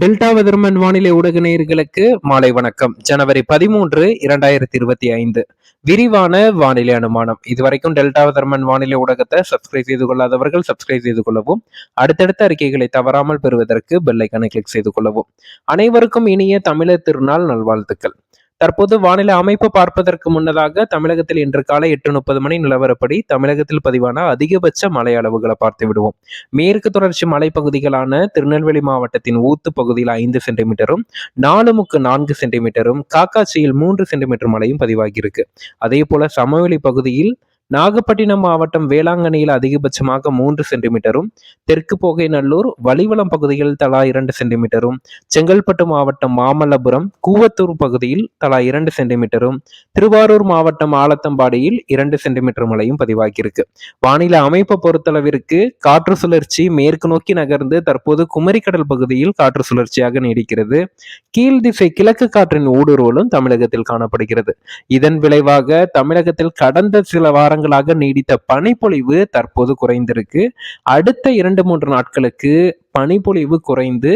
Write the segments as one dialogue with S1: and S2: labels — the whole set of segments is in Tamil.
S1: டெல்டா வெதர்மன் வானிலை ஊடக நேயர்களுக்கு மாலை வணக்கம். ஜனவரி பதிமூன்று இரண்டாயிரத்தி இருபத்தி ஐந்து. விரிவான வானிலை அனுமானம். இதுவரைக்கும் டெல்டா வெதர்மன் வானிலை ஊடகத்தை சப்ஸ்கிரைப் செய்து கொள்ளாதவர்கள் சப்ஸ்கிரைப் செய்து கொள்ளவும் அடுத்தடுத்த அறிக்கைகளை தவறாமல் பெறுவதற்கு பெல்லைக்கனை கிளிக் செய்து கொள்ளவும். அனைவருக்கும் இனிய தமிழர் திருநாள் நல்வாழ்த்துக்கள். தற்போது வானிலை அமைப்பு பார்ப்பதற்கு முன்னதாக தமிழகத்தில் இன்று காலை எட்டு முப்பது மணி நிலவரப்படி தமிழகத்தில் பதிவான அதிகபட்ச மழை அளவுகளை பார்த்து விடுவோம். மேற்கு தொடர்ச்சி மலைப்பகுதிகளான திருநெல்வேலி மாவட்டத்தின் ஊத்து பகுதியில் ஐந்து சென்டிமீட்டரும் நாலுமுக்கு நான்கு சென்டிமீட்டரும் காக்காச்சியில் மூன்று சென்டிமீட்டர் மழையும் பதிவாகியிருக்கு. அதே போல சமவெளி பகுதியில் நாகப்பட்டினம் மாவட்டம் வேளாங்கண்ணியில் அதிகபட்சமாக மூன்று சென்டிமீட்டரும் தெற்கு போகை நல்லூர் வலிவளம் பகுதியில் தலா இரண்டு சென்டிமீட்டரும் செங்கல்பட்டு மாவட்டம் மாமல்லபுரம் கூவத்தூர் பகுதியில் தலா இரண்டு சென்டிமீட்டரும் திருவாரூர் மாவட்டம் ஆலத்தம்பாடியில் இரண்டு சென்டிமீட்டர் மழையும் பதிவாகியிருக்கு. வானிலை அமைப்பை பொறுத்தளவிற்கு காற்று சுழற்சி மேற்கு நோக்கி நகர்ந்து தற்போது குமரிக்கடல் பகுதியில் காற்று சுழற்சியாக நீடிக்கிறது. கீழ் திசை கிழக்கு காற்றின் ஊடுருவலும் தமிழகத்தில் காணப்படுகிறது. இதன் விளைவாக தமிழகத்தில் கடந்த சில வாரங்கள் மாதங்களாக நீடித்த பனிப்பொழிவு தற்போது குறைந்திருக்கு. அடுத்த இரண்டு மூன்று நாட்களுக்கு பனிப்பொழிவு குறைந்து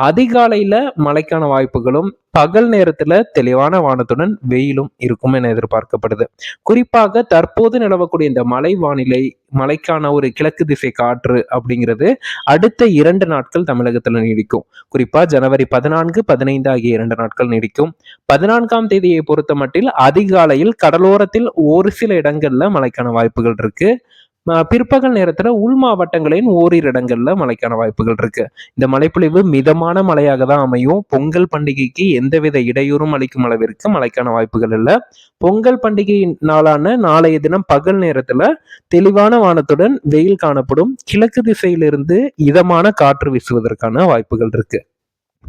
S1: அதிகாலையில மழைக்கான வாய்ப்புகளும் பகல் நேரத்துல தெளிவான வானத்துடன் வெயிலும் இருக்கும் என எதிர்பார்க்கப்படுது. குறிப்பாக தற்போது நிலவக்கூடிய இந்த மலை வானிலை மழைக்கான ஒரு கிழக்கு திசை காற்று அப்படிங்கிறது அடுத்த இரண்டு நாட்கள் தமிழகத்துல நீடிக்கும். குறிப்பா ஜனவரி பதினான்கு பதினைந்து ஆகிய இரண்டு நாட்கள் நீடிக்கும். பதினான்காம் தேதியை பொறுத்த மட்டில் அதிகாலையில் கடலோரத்தில் ஒரு சில இடங்கள்ல மழைக்கான வாய்ப்புகள் இருக்கு. பிற்பகல் நேரத்தில் உள் மாவட்டங்களின் ஓரிரு இடங்களில் மழைக்கான வாய்ப்புகள் இருக்கு. இந்த மழைப்பொழிவு மிதமான மழையாக தான் அமையும். பொங்கல் பண்டிகைக்கு எந்தவித இடையூறும் அளிக்கும் அளவிற்கு மழைக்கான வாய்ப்புகள் இல்லை. பொங்கல் பண்டிகை நாளான நாளைய தினம் பகல் நேரத்தில் தெளிவான வானத்துடன் வெயில் காணப்படும். கிழக்கு திசையிலிருந்து இதமான காற்று வீசுவதற்கான வாய்ப்புகள் இருக்கு.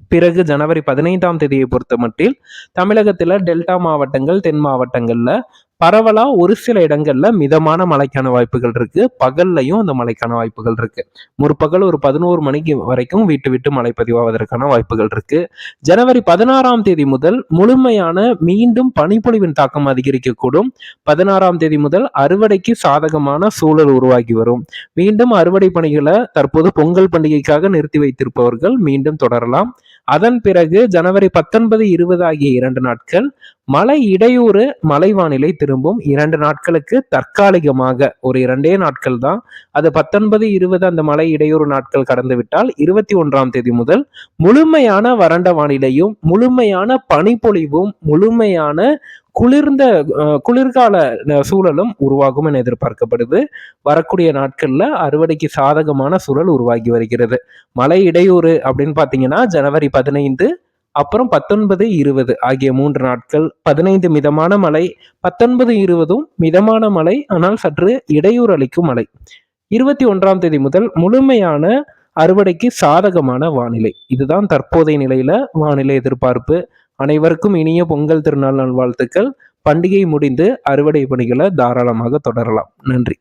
S1: பிறகு ஜனவரி பதினைந்தாம் தேதியை பொறுத்த மட்டில் தமிழகத்தில் டெல்டா மாவட்டங்கள் தென் மாவட்டங்களில் பரவலா ஒரு சில இடங்கள்ல மிதமான மழைக்கான வாய்ப்புகள் இருக்கு. பகல்லையும் அந்த மழைக்கான வாய்ப்புகள் இருக்கு. முற்பகல் ஒரு பதினோரு மணிக்கு வரைக்கும் வீட்டு விட்டு மழை பதிவாவதற்கான வாய்ப்புகள் இருக்கு. ஜனவரி பதினாறாம் தேதி முதல் முழுமையான மீண்டும் பனிப்பொழிவின் தாக்கம் அதிகரிக்கக்கூடும். பதினாறாம் தேதி முதல் அறுவடைக்கு சாதகமான சூழல் உருவாகி வரும். மீண்டும் அறுவடை பணிகளை தற்போது பொங்கல் பண்டிகைக்காக நிறுத்தி வைத்திருப்பவர்கள் மீண்டும் தொடரலாம். அதன் பிறகு ஜனவரி பத்தொன்பது இருபது ஆகிய இரண்டு நாட்கள் மழை இடையூறு மலை வானிலை திரும்பும் இரண்டு நாட்களுக்கு தற்காலிகமாக. ஒரு இரண்டே நாட்கள் தான். அது பத்தொன்பது இருபது அந்த மழை இடையூறு நாட்கள் கடந்துவிட்டால் இருபத்தி ஒன்றாம் தேதி முதல் முழுமையான வறண்ட வானிலையும் முழுமையான பனிப்பொழிவும் முழுமையான குளிர்ந்த குளிர்கால சூழலும் உருவாகும் என எதிர்பார்க்கப்படுது. வரக்கூடிய நாட்களில் அறுவடைக்கு சாதகமான சூழல் உருவாகி வருகிறது. மழை இடையூறு அப்படின்னு பார்த்தீங்கன்னா ஜனவரி பதினைந்து அப்புறம் பத்தொன்பது இருபது ஆகிய மூன்று நாட்கள் பதினைந்து மிதமான மழை பத்தொன்பது இருபதும் மிதமான மழை ஆனால் சற்று இடையூறு அளிக்கும் மழை. இருபத்தி ஒன்றாம் தேதி முதல் முழுமையான அறுவடைக்கு சாதகமான வானிலை. இதுதான் தற்போதைய நிலையில வானிலை எதிர்பார்ப்பு. அனைவருக்கும் இனிய பொங்கல் திருநாள் நல்வாழ்த்துக்கள். பண்டிகை முடிந்து அறுவடை பணிகளை தாராளமாக தொடரலாம். நன்றி.